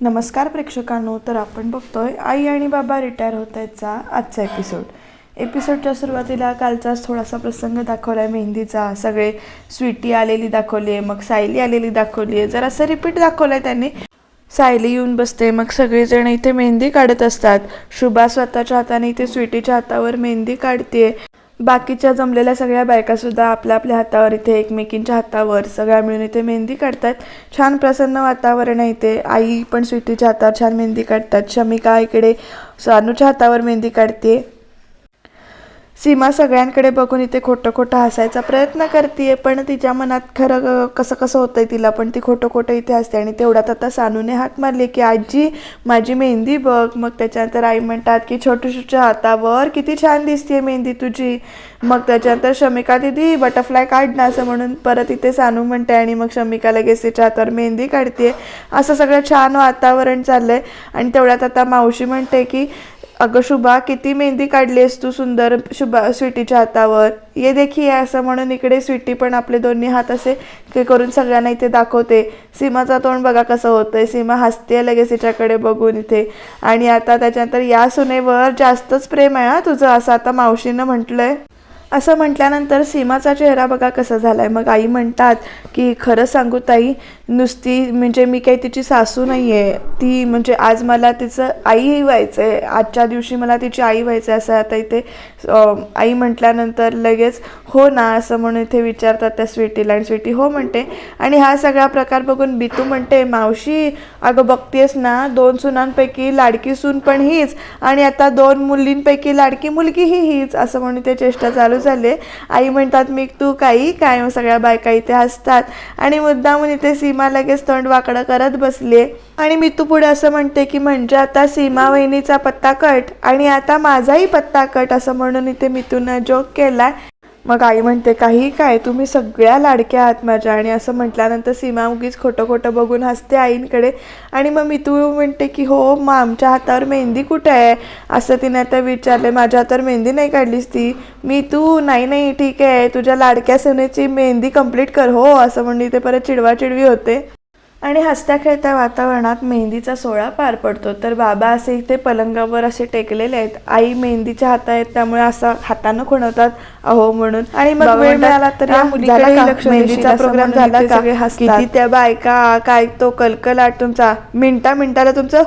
नमस्कार प्रेक्षकांनो तर आपण बघतोय आई आणि बाबा रिटायर होत आहेतचा आजचा एपिसोड एपिसोडच्या सुरुवातीला कालचाच थोडासा प्रसंग दाखवला आहे मेहंदीचा. सगळे स्वीटी आलेली दाखवली आहे मग सायली आलेली दाखवली आहे जरासं रिपीट दाखवलं आहे त्यांनी. सायली येऊन बसते मग सगळेजण इथे मेहंदी काढत असतात. शुभा स्वतःच्या हाताने इथे स्वीटीच्या हातावर मेहंदी काढते बाकीच्या जमलेल्या सगळ्या बायकासुद्धा आपल्या आपल्या हातावर इथे एकमेकींच्या हातावर सगळ्या मिळून इथे मेहंदी काढतात. छान प्रसन्न वातावरण आहे इथे. आई पण स्वीटीच्या हातावर छान मेहंदी काढतात. शमिका इकडे सानूच्या हातावर मेहंदी काढते सीमा सगळ्यांकडे बघून इथे खोटं खोटं हसायचा प्रयत्न करते पण तिच्या मनात खरं कसं कसं होतंय तिला पण ती खोटं खोटं इथे असते आणि तेवढ्यात आता सानूने हाक मारले की आजी माझी मेहंदी बघ. मग त्याच्यानंतर आई म्हणतात की छोटूशूच्या हातावर किती छान दिसते मेहंदी तुझी. मग त्याच्यानंतर शमिका दिदी बटरफ्लाय काढ ना असं म्हणून परत इथे सानू म्हणते आणि मग शमिका लगेच तिच्या हातावर मेहंदी काढते असं सगळं छान वातावरण चाललंय. आणि तेवढ्यात आता मावशी म्हणते की अगं शुभा किती मेहंदी काढलीस तू सुंदर शुभा स्वीटीच्या हातावर? ये देखी आहे असं म्हणून इकडे स्वीटी पण आपले दोन्ही हात असे करून सगळ्यांना इथे दाखवते. सीमाचा तोंड बघा कसं होतंय. सीमा हसते लगेच तिच्याकडे बघून इथे. आणि आता त्याच्यानंतर या सुनेवर जास्तच प्रेम आहे हा तुझं असं आता मावशीनं म्हटलंय. असं म्हटल्यानंतर सीमाचा चेहरा बघा कसा झाला आहे मग आई म्हणतात की खरं सांगू ताई नुसती म्हणजे मी काही तिची सासू नाही आहे ती म्हणजे आज मला तिचं आई व्हायचं आहे आजच्या दिवशी मला तिची आई व्हायचं आहे असं आता इथे आई म्हटल्यानंतर लगेच हो ना असं म्हणून इथे विचारतात त्या स्वीटीला आणि स्वीटी हो म्हणते. आणि हा सगळा प्रकार बघून बितू म्हणते मावशी अगं बघतेस ना दोन सुनांपैकी लाडकी सून पण हीच आणि आता दोन मुलींपैकी लाडकी मुलगी ही हीच असं म्हणून ते चेष्टा चालू झाले. आई म्हणतात मी तू काही काय सगळ्या बायका इथे हसतात. आणि मुद्दामून इथे सीमा लगेच तोंड वाकडं करत बसले आणि मी तू पुढे असं म्हणते की म्हणजे आता सीमा वहिनीचा पत्ता कट आणि आता माझाही पत्ता कट असं म्हणून इथे मितून जोक केला मग आई म्हणते काही काय तुम्ही सगळ्या लाडक्या आहात माझ्या. आणि असं म्हटल्यानंतर सीमा उगीच खोटं खोटं बघून हसते आईंकडे. आणि मग मी तू म्हणते की हो मग आमच्या हातावर मेहंदी कुठे आहे? असं तिने आता विचारले माझ्या हातावर मेहंदी नाही काढलीस ती? मी तू नाही नाही ठीक आहे तुझ्या लाडक्या सोन्याची मेहंदी कंप्लीट कर हो असं म्हणून इथे परत चिडवाचिडवी होते. आणि हसत्या खेळत्या वातावरणात मेहंदीचा सोहळा पार पडतो. तर बाबा असे इथे पलंगावर असे टेकलेले आहेत. आई मेहंदीच्या हात आहेत त्यामुळे असं हातानं खुणवतात अहो म्हणून. आणि मग वेळ मिळाला तर "हा, या मुलीकडेही झाला का? लक्ष मेहंदीचा देशील," असं प्रोग्राम झाला का. किती त्या बायका काय तो कलकलाट तुमचा. मिनटा मिनटाला तुमचं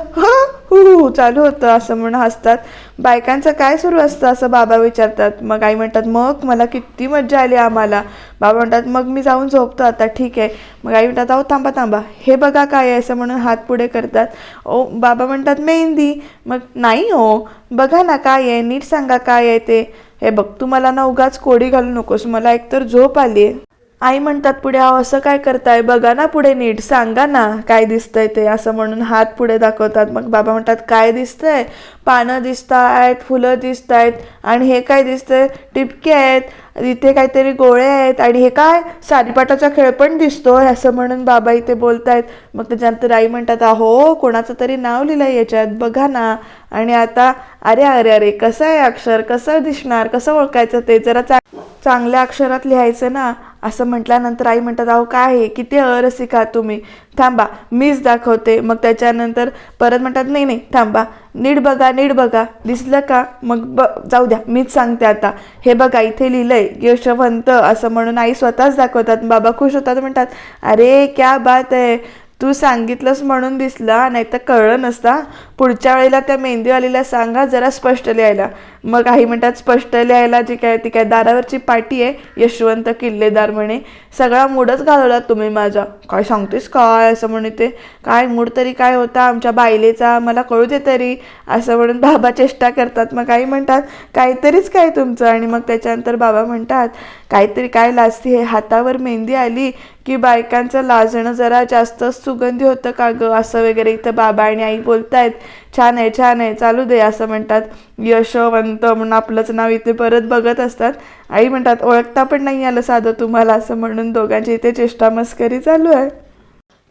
"हा, हु हु" चालू होतं असं म्हणून हसतात. बायकांचं काय सुरू असतं असं बाबा विचारतात. मग आई म्हणतात मग मला किती मज्जा आली आम्हाला. बाबा म्हणतात मग मी जाऊन झोपतो आता ठीक आहे. मग आई म्हणतात अहो थांबा थांबा. हे बघा काय आहे असं म्हणून हात पुढे करतात. ओ बाबा म्हणतात मेहंदी. मग नाही हो. बघा ना काय आहे. नीट सांगा काय आहे ते. हे बघ तू मला ना उगाच कोडी घालू नकोस. मला एकतर झोप आली आहे आई म्हणतात पुढे अहो असं काय करताय? बघा ना पुढे नीट सांगा ना काय दिसतंय ते. असं म्हणून हात पुढे दाखवतात. मग बाबा म्हणतात काय दिसतंय? पानं दिसत आहेत फुलं दिसत आहेत आणि हे काय दिसतंय? टिपके आहेत इथे काहीतरी गोळे आहेत आणि हे काय? सारीपाटाचा खेळ पण दिसतोय. असं म्हणून बाबा इथे बोलतायत. मग त्याच्यानंतर आई म्हणतात अहो कोणाचं तरी नाव लिहिलंय याच्यात बघा ना. आणि आता अरे अरे अरे कसं आहे अक्षर? कसं दिसणार? कसं ओळखायचं ते? जरा चा चांगल्या अक्षरात लिहायचं ना. असं म्हटल्यानंतर आई म्हणतात अहो काय आहे? किती अरसिक आहात तुम्ही. थांबा मीच दाखवते. मग त्याच्यानंतर परत म्हणतात नाही नाही थांबा. नीट बघा नीट बघा. दिसलं का? मग ब जाऊ द्या मीच सांगते आता. हे बघा इथे लिहिलंय यशवंत असं म्हणून आई स्वतःच दाखवतात. बाबा खुश होतात म्हणतात अरे क्या बात आहे. तू सांगितलंस म्हणून दिसला नाही तर कळलं नसता पुढच्या वेळेला त्या मेहंदीवालीला सांगा जरा स्पष्ट लिहायला. मग काही म्हणतात स्पष्ट लिहायला जी काय ती काय दारावरची पाटी आहे यशवंत किल्लेदार म्हणे सगळा मूडच घालवला तुम्ही माझा. काय सांगतेस काय? असं म्हणे ते. काय मूड तरी काय होता? आमच्या बायलेचा मला कळू दे तरी. असं म्हणून बाबा चेष्टा करतात. मग काही म्हणतात काहीतरीच काय तुमचं? आणि मग त्याच्यानंतर बाबा म्हणतात काहीतरी काय लाजती आहे? हातावर मेहंदी आली की बायकांचं लाजणं जरा जास्त सुगंधी होतं का गं? असं वगैरे इथं बाबा आणि आई बोलतायत. छान आहे छान आहे चालू दे असं म्हणतात. यशवंत म्हणून आपलंच नाव इथे परत बघत असतात. आई म्हणतात ओळखता पण नाही आलं साधं तुम्हाला असं म्हणून दोघांची इथे चेष्टा मस्करी चालू आहे.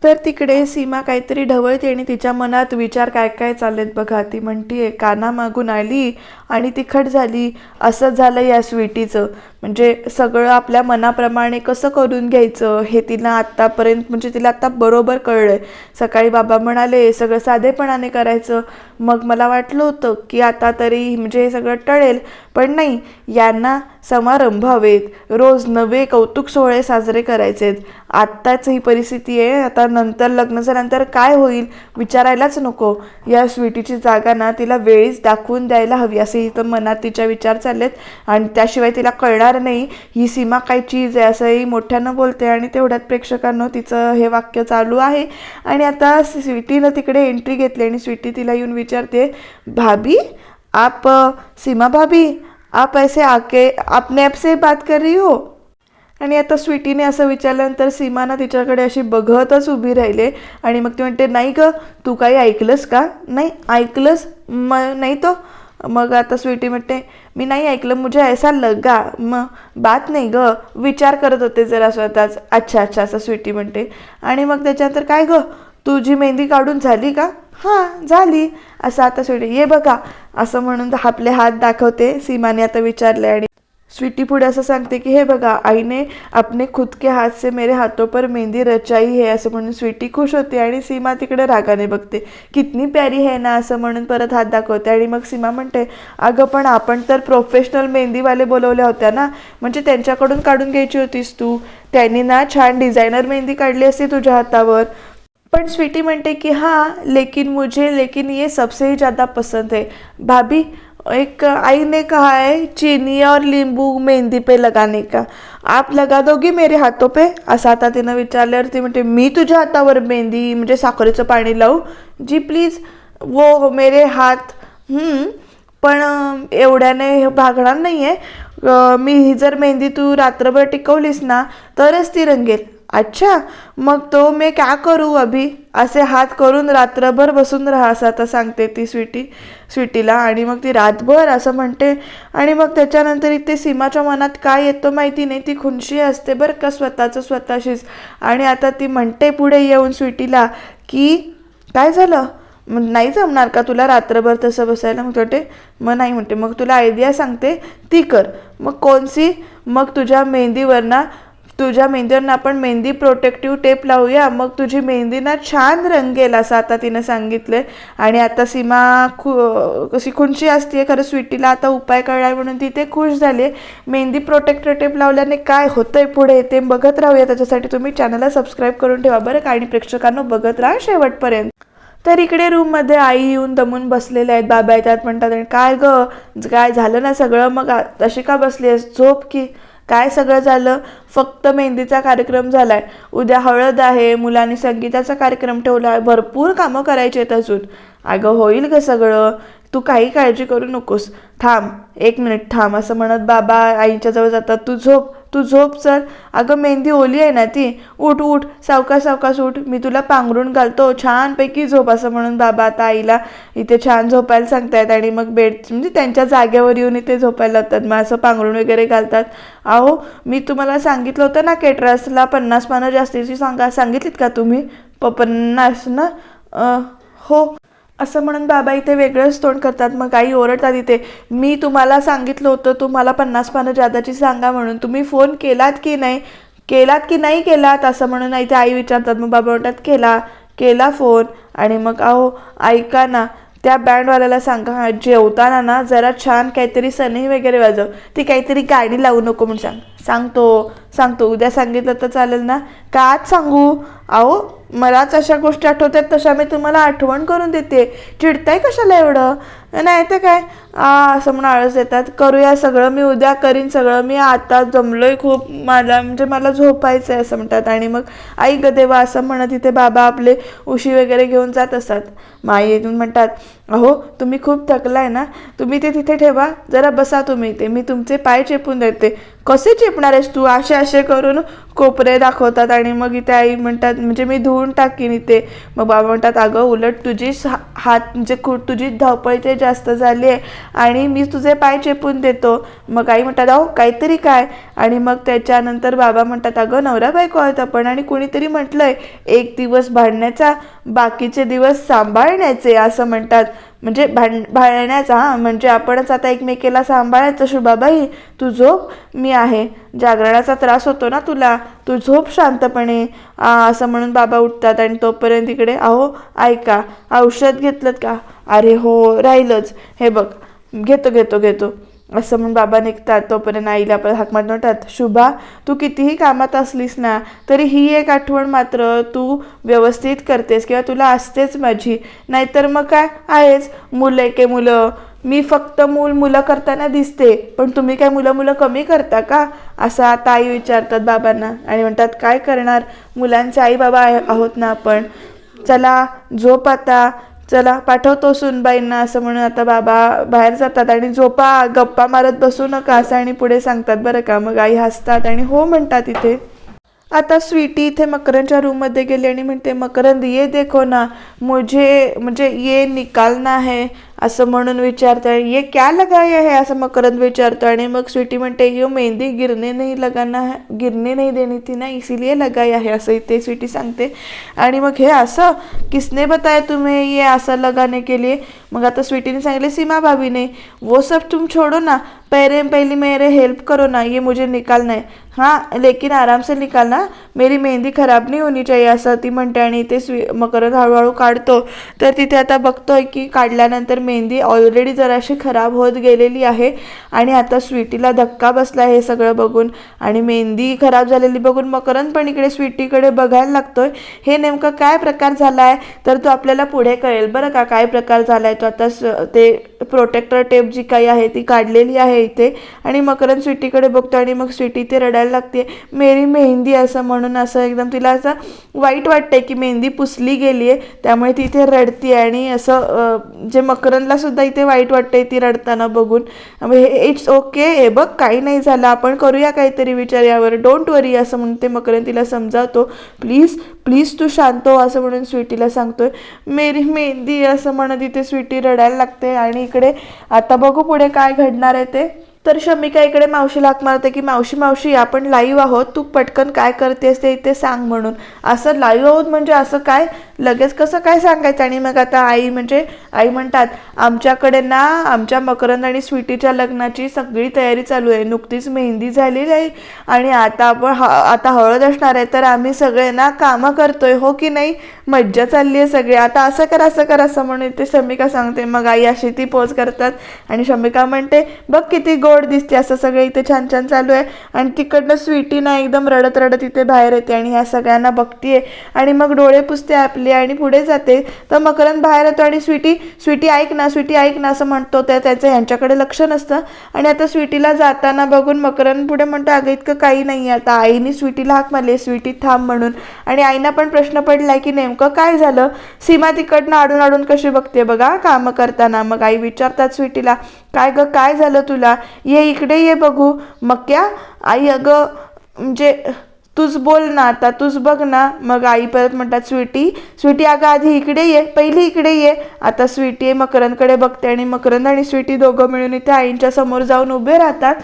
तर तिकडे सीमा काहीतरी ढवळते आणि तिच्या मनात विचार काय काय चाललेत बघा. ती म्हणतीये काना मागून आली आणि तिखट झाली. असं झालं या स्वीटीचं. म्हणजे सगळं आपल्या मनाप्रमाणे कसं करून घ्यायचं हे तिला आत्तापर्यंत म्हणजे तिला आत्ता बरोबर कळलं आहे सकाळी बाबा म्हणाले सगळं साधेपणाने करायचं. मग मला वाटलं होतं की आता तरी म्हणजे हे सगळं टळेल पण नाही यांना समारंभ हवेत. रोज नवे कौतुक सोहळे साजरे करायचे आत्ताच ही परिस्थिती आहे आता नंतर लग्न झाल्यानंतर काय होईल विचारायलाच नको. या स्वीटीची जागा ना तिला वेळीच दाखवून द्यायला हवी असे इथं मनात तिच्या विचार चाललेत आणि त्याशिवाय तिला कळणार नाही. ही सीमा काय चीज आहे असंही मोठ्यानं बोलते आणि तेवढ्यात प्रेक्षकांनो तिचं हे वाक्य चालू आहे. आणि आता स्वीटीनं तिकडे एंट्री घेतली आणि स्वीटी तिला येऊन विचारते भाभी आप सीमा भाभी आप ऐसे आके अपने आपसे बात कर रही हो? आणि आता स्वीटीने असं विचारल्यानंतर सीमाना तिच्याकडे अशी बघतच उभी राहिले आणि मग ती म्हणते नाही ग तू काही ऐकलंस का? नाही ऐकलंस म नाही तो. मग आता स्वीटी म्हणते मी नाही ऐकलं मुझे ऐसा लगा. मग बात नाही ग. विचार करत होते जरा स्वतःच. अच्छा अच्छा असं स्वीटी म्हणते. आणि मग त्याच्यानंतर काय ग? तुझी मेहंदी काढून झाली का? हां झाली. असं आता स्वीटी. ये बघा. असं म्हणून आपले हात दाखवते. सीमाने आता विचारले आणि स्वीटी पुढे असं सांगते की हे बघा आईने आपने खुद के हाथ से मेरे हाथों पर मेहंदी रचाई है असं म्हणून स्वीटी खुश होते आणि सीमा तिकडे रागाने बघते. कितनी प्यारी है ना असं म्हणून परत हात दाखवते आणि मग सीमा म्हणते अगं पण आपण तर प्रोफेशनल मेहंदीवाले बोलवल्या होत्या ना म्हणजे त्यांच्याकडून काढून घ्यायची होतीस तू? त्यांनी ना छान डिझायनर मेहंदी काढली असती तुझ्या हातावर. पण स्वीटी म्हणते की हां लेकिन मुझे लेकिन ये सबसे ही ज़्यादा पसंद है. भाभी एक आई ने कहा है चीनी और लिंबू मेहंदी पे लगाने का। आप लगा दोगी मेरे हाथों पे? असं आता तिनं विचारल्यावर ती म्हणते मी तुझ्या हातावर मेहंदी म्हणजे साखरेचं पाणी लावू? जी प्लीज वो मेरे हात पण एवढ्याने भागणार नाही आहे मी ही जर मेहंदी तू रात्रभर टिकवलीस ना तरच ती रंगेल. अच्छा मग तो मी क्या करू अभि? असे हात करून रात्रभर बसून राहा असं आता सांगते ती स्वीटी स्वीटीला. आणि मग ती रातभर असं म्हणते आणि मग त्याच्यानंतर इथे सीमाच्या मनात काय येतं माहिती नाही ती खुनशी असते बरं का स्वतःचं स्वतःशीच. आणि आता ती म्हणते पुढे येऊन स्वीटीला की काय झालं? नाही जमणार का तुला रात्रभर तसं बसायला? मग म्हणते मग नाही म्हणते. मग तुला आयडिया सांगते ती कर. मग कोणसी? मग तुझ्या मेहंदीवर ना तुझ्या मेहंदीवर ना आपण मेहंदी प्रोटेक्टिव्ह टेप लावूया. मग तुझी मेहंदी ना छान रंगेल असं आता तिनं सांगितलंय. आणि आता सीमा खु कशी खुनशी असते खरं स्वीटीला आता उपाय कळलाय म्हणून ती ते खुश झाली मेहंदी प्रोटेक्टर टेप लावल्याने काय होतंय पुढे ते बघत राहूया. त्याच्यासाठी तुम्ही चॅनलला सबस्क्राईब करून ठेवा बरं का? आणि प्रेक्षकांना बघत राहा शेवटपर्यंत. तर इकडे रूममध्ये आई येऊन दमून बसलेल्या आहेत बाबा येतात म्हणतात. आणि काय ग? काय झालं ना सगळं? मग तशी का बसली आहेस झोप की. काय सगळं झालं? फक्त मेहंदीचा कार्यक्रम झालाय. उद्या हळद आहे मुलांनी संगीताचा कार्यक्रम ठेवला आहे. भरपूर कामं करायची आहेत अजून. अगं होईल ग सगळं. तू काही काळजी करू नकोस. थांब एक मिनिट थांब. असं म्हणत बाबा आईच्या जवळ जातात. तू झोप. तू झोप चल. अगं मेहंदी ओली आहे ना ती. उठ उठ. सावकाश सावकाश उठ. मी तुला पांघरून घालतो. छानपैकी झोप असं म्हणून बाबा आता आईला इथे छान झोपायला सांगतायत आणि मग बेड म्हणजे त्यांच्या जागेवर येऊन इथे झोपायला लावतात. मग असं पांघरून वगैरे घालतात. अहो मी तुम्हाला सांगितलं होतं ना केटरसला पन्नास पानं जास्तीची सांगा सांगितलीत का तुम्ही? प पन्नास ना? हो. असं म्हणून बाबा इथे वेगळंच तोंड करतात. मग आई ओरडतात इथे मी तुम्हाला सांगितलं होतं तुम्हाला पन्नास पानं जादाची सांगा म्हणून. तुम्ही फोन केलात की नाही? केलात की नाही केलात? असं म्हणून इथे आई विचारतात. मग बाबा म्हणतात केला केला फोन. आणि मग अहो ऐका ना त्या बँडवाल्याला सांगा. जेवताना ना जरा छान काहीतरी सनई वगैरे वाजव. ती काहीतरी गाणी लावू नको म्हणून सांग. सांगतो. सांगतो. उद्या सांगितलं तर चालेल ना? का आज सांगू? अहो मलाच अशा गोष्टी आठवतात तशा मी तुम्हाला आठवण करून देते. चिडताय कशाला एवढं? नाही तर काय? असं म्हणून आळस येतात करूया सगळं मी उद्या करीन सगळं. मी आता जमलोय खूप. मला म्हणजे मला झोपायचं आहे असं म्हणतात. आणि मग आई गदेवा देवा असं म्हणत तिथे बाबा आपले उशी वगैरे घेऊन जात असतात. माई येऊन म्हणतात अहो तुम्ही खूप थकलाय ना? तुम्ही ते तिथे ठेवा. जरा बसा तुम्ही ते मी तुमचे पाय चेपून देते कसे चेपणार आहेस तू? असे असे करून कोपरे दाखवतात आणि मग इथे आई म्हणतात म्हणजे मी धुवून टाकीन इथे. मग बाबा म्हणतात अगं उलट तुझी हात म्हणजे खूप तुझी धावपळी ते जास्त झाली आहे आणि मी तुझे पाय चेपून देतो. मग आई म्हणतात अहो काहीतरी काय? आणि मग त्याच्यानंतर बाबा म्हणतात अगं नवरा बायको आहेत आपण आणि कुणीतरी म्हटलंय एक दिवस भांडण्याचा बाकीचे दिवस सांभाळण्याचे असं म्हणतात. म्हणजे भांड भांडण्याचा म्हणजे आपणच आता एकमेकीला सांभाळायचं शुभाबाई तू झोप मी आहे. जागरणाचा त्रास होतो ना तुला? तू झोप शांतपणे. असं म्हणून बाबा उठतात आणि तोपर्यंत इकडे अहो ऐका औषध घेतलं का? अरे हो राहिलंच. हे बघ घेतो घेतो घेतो. असं म्हणून बाबा निघतात. तोपर्यंत आईला आपण हाक मारून म्हणतात शुभा तू कितीही कामात असलीस ना तरी ही एक आठवण मात्र तू व्यवस्थित करतेस किंवा तुला असतेच माझी. नाहीतर मग काय? आहेच. मुलं के मुलं. मी फक्त मूल मुलं करताना दिसते पण तुम्ही काय मुलं मुलं कमी करता का? असं आता आई विचारतात बाबांना आणि म्हणतात काय करणार? मुलांचे आई बाबा आहोत ना आपण. चला झोप आता. चला पाठवतो सुनबाईंना असं म्हणून. आता बाबा बाहेर जातात आणि झोपा गप्पा मारत बसू नका असं आणि पुढे सांगतात बरं का मग आई हसतात आणि हो म्हणतात इथे. आता स्वीटी इथे मकरंदच्या रूममध्ये गेली आणि म्हणते मकरंद ये देखो ना मुझे म्हणजे ये निकालना है. असं म्हणून विचारते ये क्या लगाया है? असं मकरंद विचारतो आणि मग स्वीटी म्हणते यो मेहंदी गिरने नाही लगाना गिरणे गिरने नहीं ती ना इसीलिए लगाय आहे असं इथे स्वीटी सांगते. आणि मग हे असं किसने बताय तुम्ही ये असं लगाने के लिए? मग आता स्वीटीने सांगितले सीमा भाभीने वो सब तुम छोड़ो ना पहले पहिली मेरे हेल्प करो ना ये मुझे निकालना है. हां लेकिन आराम से निकालना मेरी मेहंदी खराब नहीं होनी चाहिए असं ती म्हणते आणि ते स्वी मकरंद हळूहळू काढतो. तर तिथे आता बघतोय की काढल्यानंतर मेहंदी ऑलरेडी जराशी खराब होत गेलेली आहे. आणि आता स्वीटीला धक्का बसला हे सगळं बघून. आणि मेहंदी खराब झालेली बघून मकरंद पण इकडे स्वीटीकडे बघायला लागतोय. हे नेमकं काय प्रकार झाला आहे तर तो आपल्याला पुढे कळेल बरं का काय प्रकार झाला आहे तो? आता स- ते प्रोटेक्टर टेप जी काही आहे ती काढलेली आहे इथे. आणि मकरंद स्वीटीकडे बघतो आणि मग स्वीटी ते रडायला लागते. मेरी मेहंदी असं म्हणून असं एकदम तिला असं वाईट वाटतंय की मेहंदी पुसली गेली आहे त्यामुळे ती इथे रडते आणि असं जे मकरनला सुद्धा इथे वाईट वाटतंय ती रडताना बघून. हे इट्स ओके हे बघ काही नाही झालं आपण करूया काहीतरी विचार यावर. डोंट वरी असं म्हणून ते मकरंद तिला समजावतो. प्लीज प्लीज तू शांत हो असं म्हणून स्वीटीला सांगतोय. मेरी मेहंदी असं म्हणत इथे स्वीटी रडायला लागते. आणि इकडे. आता बघू पुढे काय घडणार आहे ते. तर शमिका इकडे मावशीला हाक मारते की मावशी मावशी आपण लाईव्ह आहोत. तू पटकन काय करतेस ते इथे सांग म्हणून. असं लाईव्ह आहोत म्हणजे असं काय? लगेच कसं काय सांगायचं? आणि मग आता आई म्हणजे आई म्हणतात आमच्याकडे ना आमच्या मकरंद आणि स्वीटीच्या लग्नाची सगळी तयारी चालू आहे. नुकतीच मेहंदी झालेली आहे आणि आता आपण ह आता हळद असणार आहे. तर आम्ही सगळे ना कामं करतोय हो की नाही? मज्जा चालली आहे सगळी. आता असं कर असं कर असं म्हणून ते शमिका सांगते. मग आई अशी ती पोज करतात आणि शमिका म्हणते बघ किती गोड दिसते असं सगळं इथे छान छान चालू आहे. आणि तिकडनं स्वीटी ना एकदम रडत रडत इथे बाहेर येते आणि ह्या सगळ्यांना बघतीये. आणि मग डोळे पुसते आपले. आणि पुढे जाते. तर मकरंद बाहेर येतो आणि स्वीटी स्वीटी ऐक ना स्वीटी ऐक ना असं म्हणतो. त्या त्याचं ह्यांच्याकडे लक्ष नसतं. आणि आता स्वीटीला जाताना बघून मकरंद पुढे म्हणतो अगं इतकं काही नाही आता आईने स्वीटीला हाक मारली स्वीटी थांब म्हणून. आणि आईना पण प्रश्न पडलाय की नेमकं काय झालं? सीमा तिकडनं आडून आडून कशी बघते बघा कामं करताना. मग आई विचारतात स्वीटीला काय गं काय झालं तुला? ये इकडे ये बघू. मग क्या? आई अगं म्हणजे तूच बोल ना आता तूच बघ ना. मग आई परत म्हणतात स्वीटी स्वीटी अगं आधी इकडे ये पहिली इकडे ये. आता स्वीटी मकरंदकडे बघते आणि मकरंद आणि स्वीटी दोघं मिळून इथे आईंच्या समोर जाऊन उभे राहतात.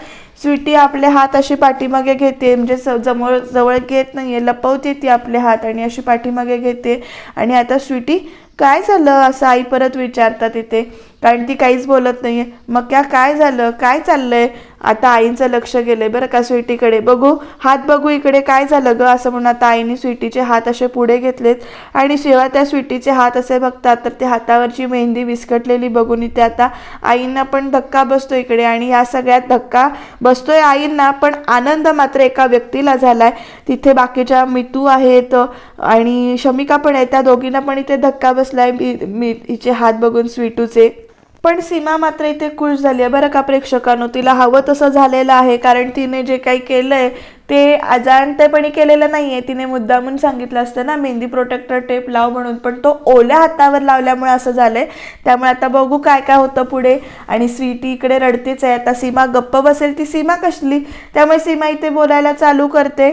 स्वीटी आपले हात अशी पाठीमागे घेते म्हणजे स- जवळ जवळ घेत नाहीये लपवते ती आपले हात आणि अशी पाठीमागे घेते. आणि आता स्वीटी काय झालं? असं आई परत विचारतात इथे. कारण ती काहीच बोलत नाही आहे मग क्या काय झालं? काय चाललंय? आता आईंचं लक्ष गेलंय बरं का स्वीटीकडे. बघू हात बघू इकडे काय झालं गं? असं म्हणून आता आईने स्वीटीचे हात असे पुढे घेतलेत. आणि शिवाय त्या स्वीटीचे हात असे बघतात तर ते हातावरची मेहंदी विस्कटलेली बघून इथे आता आईंना पण धक्का बसतो इकडे. आणि ह्या सगळ्यात धक्का बसतोय आईंना पण आनंद मात्र एका व्यक्तीला झाला आहे तिथे बाकीच्या मितू आहेत आणि शमिका पण आहे. त्या दोघींना पण इथे धक्का बसला मी मी हिचे हात बघून स्वीटूचे. पण सीमा मात्र इथे खुश झाली आहे. बरं का प्रेक्षकांनो तिला हवं तसं झालेलं आहे कारण तिने जे काही केलं आहे ते अजाणतेपणी केलेलं नाही आहे तिने मुद्दामून सांगितलं असतं ना मेहंदी प्रोटेक्टर टेप लाव म्हणून पण तो ओल्या हातावर लावल्यामुळे असं झालं आहे त्यामुळे आता बघू काय काय होतं पुढे. आणि स्वीटी इकडे रडतेच आहे. आता सीमा गप्प बसेल ती सीमा कसली? त्यामुळे सीमा इथे बोलायला चालू करते.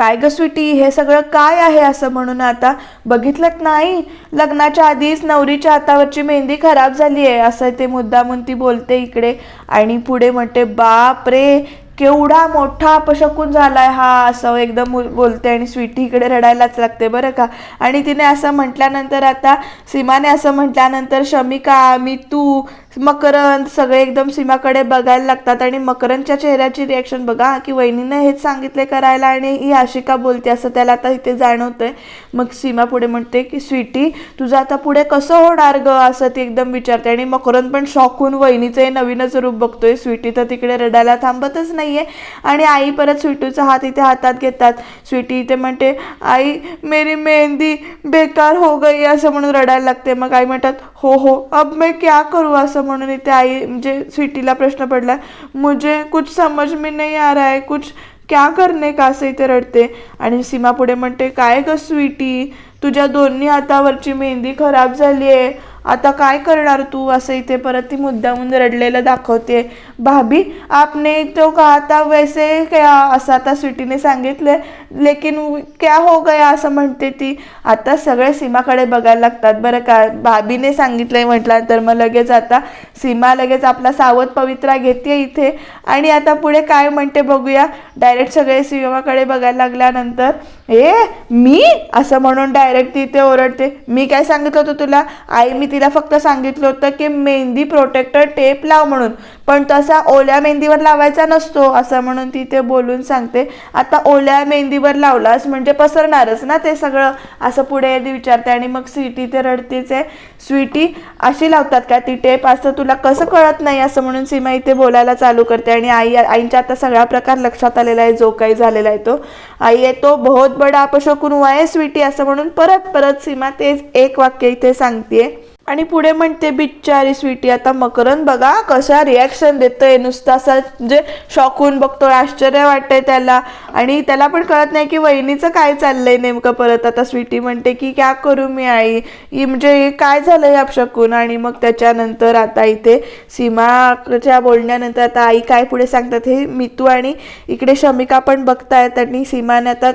काय ग स्वीटी? हे सगळं काय आहे असं म्हणून आता? बघितलं नाही? लग्नाच्या आधीच नवरीच्या हातावरची मेहंदी खराब झाली आहे असं ते मुद्दामून ती बोलते इकडे. आणि पुढे म्हणते बाप रे केवढा मोठा अपशकून झालाय हा असं एकदम बोलते आणि स्वीटी इकडे रडायलाच लागते बरं का? आणि तिने असं म्हटल्यानंतर आता सीमाने असं म्हटल्यानंतर शमिका मी तू मकरंद सगळे एकदम सीमाकडे बघायला लागतात आणि मकरंदच्या चेहऱ्याची रिॲक्शन बघा की वहिनीनं हेच सांगितले करायला आणि ही आशिका बोलते असं त्याला आता इथे जाणवतंय. मग सीमा पुढे म्हणते की स्वीटी तुझं आता पुढे कसं होणार ग? असं ती एकदम विचारते आणि मकरंद पण शॉक होऊन वहिनीचं हे नवीनच रूप बघतोय. स्वीटी तर तिकडे रडायला थांबतच नाहीये आणि आई परत स्वीटूचा हात इथे हातात घेतात. स्वीटी इथे म्हणते आई मेरी मेहंदी बेकार हो गई असं म्हणून रडायला लागते. मग आई म्हणतात हो हो अब मैं क्या करू? असं म्हणून इथे आई म्हणजे स्वीटीला प्रश्न पडला मुझे कुछ समझ में नहीं आ रहा है कुछ क्या करणे का असं इथे रडते. आणि सीमा पुढे म्हणते काय ग स्वीटी तुझ्या दोन्ही हातावरची मेहंदी खराब झाली आहे आता काय करणार तू? असं इथे परत ती मुद्दामून रडलेलं दाखवते. भाभी आपने तो कहा था वैसे क्या? असं आता स्वीटीने सांगितलं. लेकिन क्या हो गया? असं म्हणते ती. आता सगळे सीमाकडे बघायला लागतात. बरं का? भाभीने सांगितलंय म्हटल्यानंतर मग लगेच आता सीमा लगेच आपला सावध पवित्रा घेते इथे. आणि आता पुढे काय म्हणते बघूया. डायरेक्ट सगळे सीमाकडे बघायला लागल्यानंतर ए मी? असं म्हणून डायरेक्ट ती इथे ओरडते. मी काय सांगितलं होतं तुला? आई मी तिला फक्त सांगितलं होतं की मेहंदी प्रोटेक्टर टेप लाव म्हणून. पण तसा ओल्या मेहंदीवर लावायचा नसतो असं म्हणून ती ते बोलून सांगते. आता ओल्या मेहंदीवर लावलास म्हणजे पसरणारच ना ते सगळं? असं पुढे विचारते आणि मग स्वीटी ते रडतीच आहे स्वीटी अशी लावतात का? ती टेप असं तुला कसं कळत नाही? असं म्हणून सीमा इथे बोलायला चालू करते आणि आई आईंच्या आता सगळा प्रकार लक्षात आलेला आहे जो काही झालेला आहे तो. आई आहे तो बहुत बडा अपशकून हुआ स्वीटी असं म्हणून परत परत सीमा तेच एक वाक्य इथे सांगते आणि पुढे म्हणते बिच्चारी स्वीटी आता मकरंद बघा कशा रिॲक्शन देतोय. नुसतं असं म्हणजे शॉकून बघतोय आश्चर्य वाटतंय त्याला. आणि त्याला पण कळत नाही की वहिनीचं काय चाललंय नेमकं परत. आता स्वीटी म्हणते की क्या करू मी आई? ही म्हणजे काय झालंय अपशकून आणि मग त्याच्यानंतर आता इथे सीमाच्या बोलण्यानंतर आता आई काय पुढे सांगतात हे मितू आणि इकडे शमिका पण बघतायत आणि सीमाने आता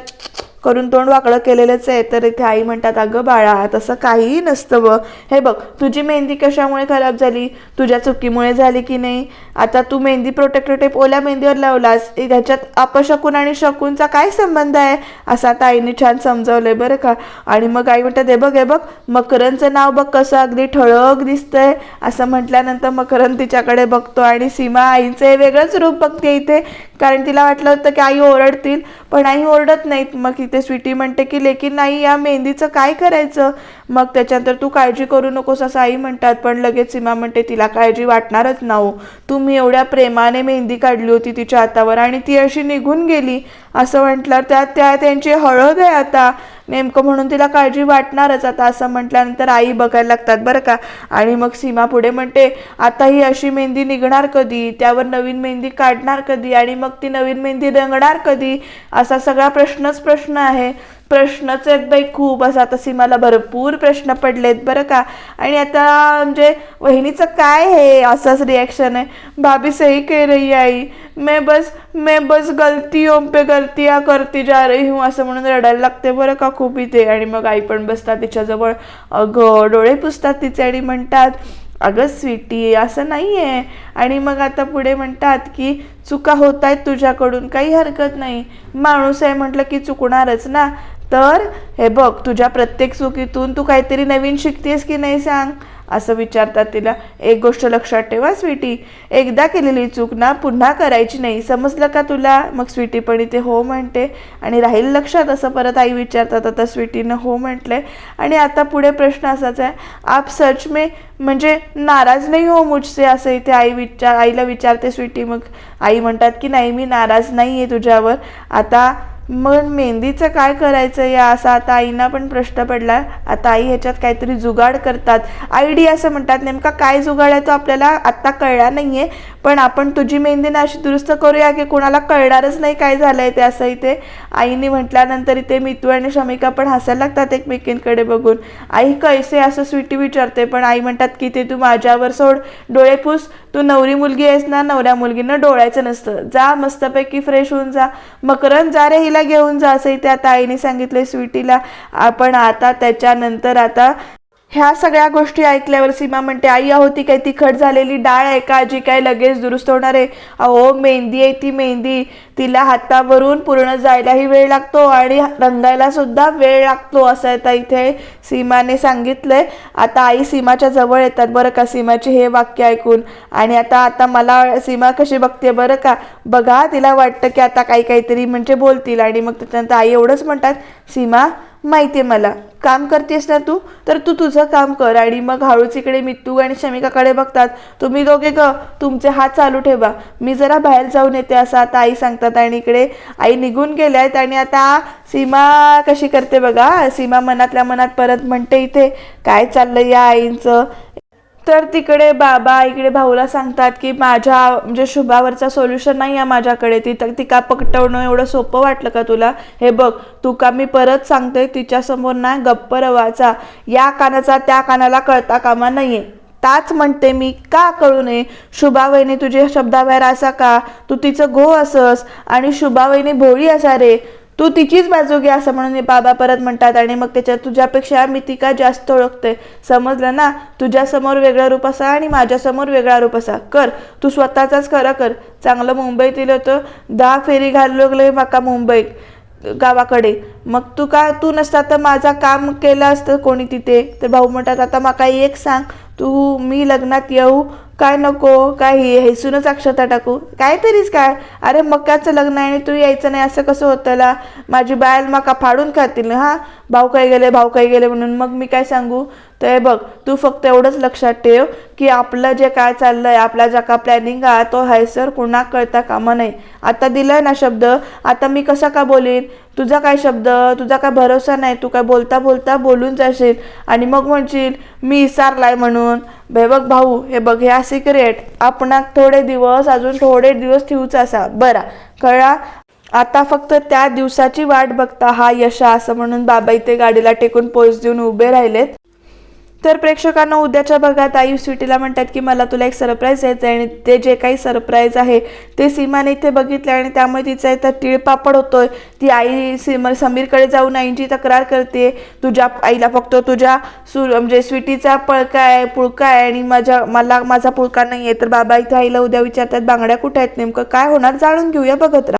करून तोंड वाकडं केलेलंच आहे. तर इथे आई म्हणतात अगं बाळा तसं काहीही नसतं व हे बघ तुझी मेहंदी कशामुळे खराब झाली? तुझ्या चुकीमुळे झाली की नाही? आता तू मेहंदी प्रोटेक्टर टेप ओल्या मेहंदीवर लावलास. ह्याच्यात अपशकून आणि शकूनचा काय संबंध आहे? असं आता आईने छान समजावलंय बरं का. आणि मग आई म्हणतात हे बघ हे बघ मकरंदचं नाव बघ कसं अगदी ठळक दिसतंय. असं म्हटल्यानंतर मकरंद तिच्याकडे बघतो आणि सीमा आईचं हे वेगळंच रूप बघते इथे. कारण तिला वाटलं होतं की आई ओरडतील पण आई ओरडत नाहीत. मग इथे स्वीटी म्हणते की लेकिन नाही या मेहंदीचं काय करायचं? मग त्याच्यानंतर तू काळजी करू नकोस असं आई म्हणतात. पण लगेच सीमा म्हणते तिला काळजी वाटणारच ना हो. तुम्ही एवढ्या प्रेमाने मेहंदी काढली होती तिच्या हातावर आणि ती अशी निघून गेली. असं म्हटलं त्यात त्या त्यांची हळद आहे आता. नेमकं म्हणून तिला काळजी वाटणारच. आता असं म्हटल्यानंतर आई बघायला लागतात बरं का. आणि मग सीमा पुढे म्हणते आता ही अशी मेहंदी निघणार कधी? त्यावर नवीन मेहंदी काढणार कधी? आणि मग ती नवीन मेहंदी रंगणार कधी? असा सगळा प्रश्नच प्रश्न आहे. प्रश्नच आहेत बाई खूप. असं आता सीमाला भरपूर प्रश्न पडलेत बरं का. आणि आता म्हणजे वहिनीचं काय हे? असंच रिॲक्शन आहे. भाभी सही कह रही आई. मैं बस मैं बस गलतियों पे गलतिया करती जा रही हूँ. असं म्हणून रडायला लागते बरं का खूप इथे. आणि मग आई पण बसतात तिच्याजवळ. अगं डोळे पुसतात तिचे आणि म्हणतात अगं स्वीटी असं नाही आहे आणि मग आता पुढे म्हणतात की चुका होत आहेत तुझ्याकडून काही हरकत नाही. माणूस आहे म्हटलं की चुकणारच ना. तर हे बघ तुझ्या प्रत्येक चुकीतून तू काहीतरी नवीन शिकतेस की नाही सांग? असं विचारतात तिला. एक गोष्ट लक्षात ठेवा स्वीटी. एकदा केलेली चूक ना पुन्हा करायची नाही. समजलं का तुला? मग स्वीटी पण इथे हो म्हणते. आणि राहील लक्षात असं परत आई विचारतात आता स्वीटीनं हो म्हटलंय. आणि आता पुढे प्रश्न असाच आहे आप सच में म्हणजे नाराज नाही हो मुझसे? असं इथे आई विचार आईला विचारते स्वीटी. मग आई म्हणतात की नाही मी नाराज नाही आहे तुझ्यावर. आता मग मेहंदीचं काय करायचं या? असा आता आईना पण प्रश्न पडला. आता आई ह्याच्यात काहीतरी जुगाड करतात. आयडी असं म्हणतात नेमका काय जुगाड आहे तो आपल्याला आत्ता कळला नाहीये. पण आपण तुझी मेहंदी ना अशी दुरुस्त करूया की कोणाला कळणारच नाही काय झालंय ते असं इथे. आईने म्हटल्यानंतर इथे मितू आणि शमिका पण हसायला लागतात एकमेकींकडे बघून. आई कैसे असं स्वीटी विचारते पण आई म्हणतात की ते तू माझ्यावर सोड. डोळे पुस तू नवरी मुलगी आहेस ना नवऱ्या मुलगीनं डोळायचं नसतं. जा मस्तपैकी फ्रेश होऊन जा. मकरंद जा रे हिला घेऊन जा असं इथे आता आईने सांगितलंय स्वीटीला. आपण आता त्याच्यानंतर आता ह्या सगळ्या गोष्टी ऐकल्यावर सीमा म्हणते आई अहो ती काही तिखट झालेली डाळ आहे का जी काय लगेच दुरुस्त होणार आहे? अहो मेहंदी आहे ती मेहंदी. तिला हातावरून पूर्ण जायलाही वेळ लागतो आणि रंगायला सुद्धा वेळ लागतो असं आता इथे सीमाने सांगितलंय. आता आई सीमाच्या जवळ येतात बरं का सीमाचे हे वाक्य ऐकून. आणि आता आता मला सीमा कशी बघते बरं का? बघा तिला वाटतं की आता काही काहीतरी म्हणजे बोलतील आणि मग त्याच्यानंतर आई एवढंच म्हणतात सीमा माहिती आहे मला. काम करतेस ना तू? तर तू तुझं काम कर आणि मग हळूच इकडे मित्तू आणि शमिकाकडे बघतात. तुम्ही दोघे ग तुमचे हात चालू ठेवा. मी जरा बाहेर जाऊन येते असं आता आई सांगतात. आणि इकडे आई निघून गेल्या आहेत आणि आता सीमा कशी करते बघा. सीमा मनातल्या मनात परत म्हणते इथे काय चाललंय या आईंचं? तर तिकडे बाबा इकडे भाऊला सांगतात की माझ्या म्हणजे शुभावरचा सोल्युशन नाही आहे माझ्याकडे. ती तर तिका पकटवणं एवढं सोपं वाटलं का तुला? हे बघ तुका का मी परत सांगते तिच्यासमोर ना गप्प रवाचा. या कानाचा त्या कानाला कळता कामा नाहीये. ताच म्हणते मी का कळू नये? शुभावहिनी तुझे शब्दाबाहेर असा का? तू तिचं घो असस आणि शुभावहिनी भोळी असा रे. तू तिचीच बाजू घे असं म्हणून बाबा परत म्हणतात आणि मग त्याच्यात तुझ्यापेक्षा मी ती का जास्त ओळखते. समजलं ना? तुझ्यासमोर वेगळा रूप असा आणि माझ्यासमोर वेगळा रूप असा. कर तू स्वतःचाच खरं कर. चांगलं मुंबईत दिलं होतं. दहा फेरी घालू लागले माका मुंबईत गावाकडे. मग तू का तू नसता तर माझा काम केलं असतं कोणी तिथे? तर भाऊ म्हणतात आता माका एक सांग. तू मी लग्नात येऊ काय नको काय हेसूनच अक्षता टाकू? काय तरीच काय? अरे मक्याचं लग्न आहे आणि तू यायचं नाही असं कसं होतं माझी बायल मका फाडून खातील. हा? भाऊ काय गेले भाऊ काय गेले म्हणून मग मी काय सांगू? तर हे बघ तू फक्त एवढंच लक्षात ठेव की आपलं जे काय चाललंय आपला ज्या का प्लॅनिंग आहे तो हैसर कुणा कळता कामा नाही आता दिलाय ना शब्द आता मी कसा का बोलीन? तुझा काय शब्द? तुझा काय भरोसा नाही? तू काय बोलता बोलता बोलून जाशील आणि मग म्हणशील मी इसारलाय म्हणून. बे बघ भाऊ हे बघ ह्या सिक्रेट आपणाक थोडे दिवस अजून थोडे दिवस ठेवूच असा. बरा कळा आता फक्त त्या दिवसाची वाट बघता हा यशा असं म्हणून बाबा इथे गाडीला टेकून पोच देऊन उभे राहिलेत. तर प्रेक्षकांना उद्याच्या भागात आई स्वीटीला म्हणतात की मला तुला एक सरप्राईज द्यायचं आहे आणि ते जे काही सरप्राईज आहे ते सीमाने इथे बघितले आणि त्यामुळे तिचा इथं तिळपापड होतोय. ती आई सीमा समीरकडे जाऊन आईची तक्रार करते. तुझ्या आईला फक्त तुझ्या सु म्हणजे स्वीटीचा पळका आहे पुळका आहे आणि माझ्या मला माझा पुळका नाही आहे तर बाबा इथे आईला उद्या विचारतात बांगड्या कुठे आहेत? नेमकं काय होणार? जाणून घेऊया बघत राहा.